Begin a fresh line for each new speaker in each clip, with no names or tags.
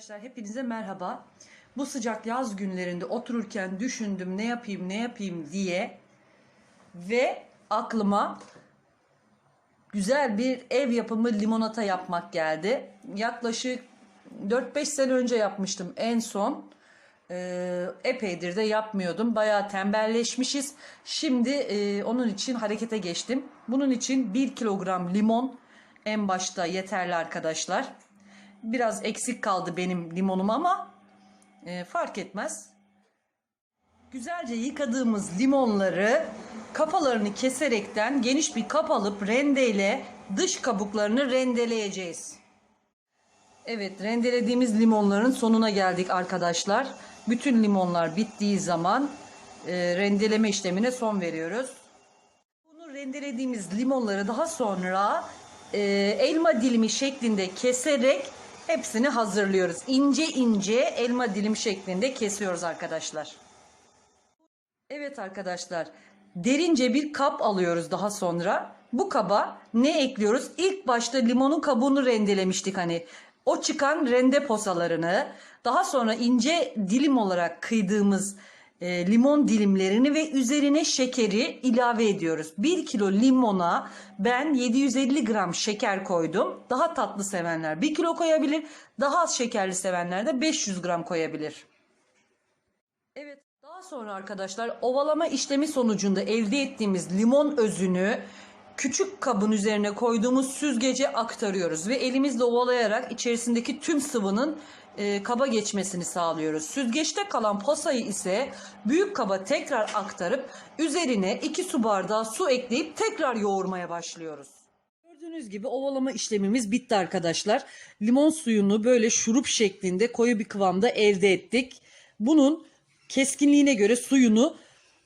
Arkadaşlar hepinize merhaba. Bu sıcak yaz günlerinde otururken düşündüm ne yapayım ne yapayım diye ve aklıma güzel bir ev yapımı limonata yapmak geldi. Yaklaşık 4-5 sene önce yapmıştım en son. Ee, epeydir de yapmıyordum. Bayağı tembelleşmişiz. Şimdi e, onun için harekete geçtim. Bunun için 1 kilogram limon en başta yeterli arkadaşlar. Biraz eksik kaldı benim limonum ama e, fark etmez. Güzelce yıkadığımız limonları kafalarını keserekten geniş bir kap alıp rendeyle dış kabuklarını rendeleyeceğiz. Evet rendelediğimiz limonların sonuna geldik arkadaşlar. Bütün limonlar bittiği zaman e, rendeleme işlemine son veriyoruz. Bunu rendelediğimiz limonları daha sonra e, elma dilimi şeklinde keserek hepsini hazırlıyoruz. İnce ince elma dilim şeklinde kesiyoruz arkadaşlar. Evet arkadaşlar derince bir kap alıyoruz daha sonra. Bu kaba ne ekliyoruz? İlk başta limonun kabuğunu rendelemiştik hani. O çıkan rende posalarını daha sonra ince dilim olarak kıydığımız e, limon dilimlerini ve üzerine şekeri ilave ediyoruz. 1 kilo limona ben 750 gram şeker koydum. Daha tatlı sevenler 1 kilo koyabilir. Daha az şekerli sevenler de 500 gram koyabilir. Evet daha sonra arkadaşlar ovalama işlemi sonucunda elde ettiğimiz limon özünü küçük kabın üzerine koyduğumuz süzgece aktarıyoruz ve elimizle ovalayarak içerisindeki tüm sıvının e, kaba geçmesini sağlıyoruz. Süzgeçte kalan posayı ise büyük kaba tekrar aktarıp üzerine 2 su bardağı su ekleyip tekrar yoğurmaya başlıyoruz. Gördüğünüz gibi ovalama işlemimiz bitti arkadaşlar. Limon suyunu böyle şurup şeklinde koyu bir kıvamda elde ettik. Bunun keskinliğine göre suyunu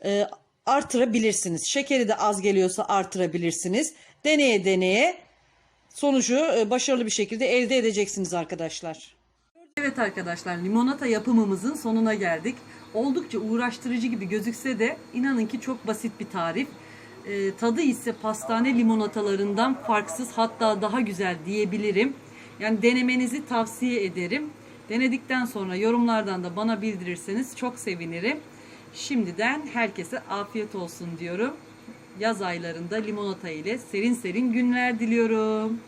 e, artırabilirsiniz. Şekeri de az geliyorsa artırabilirsiniz. Deneye deneye sonucu e, başarılı bir şekilde elde edeceksiniz arkadaşlar. Evet arkadaşlar limonata yapımımızın sonuna geldik. Oldukça uğraştırıcı gibi gözükse de inanın ki çok basit bir tarif. E, tadı ise pastane limonatalarından farksız hatta daha güzel diyebilirim. Yani denemenizi tavsiye ederim. Denedikten sonra yorumlardan da bana bildirirseniz çok sevinirim. Şimdiden herkese afiyet olsun diyorum. Yaz aylarında limonata ile serin serin günler diliyorum.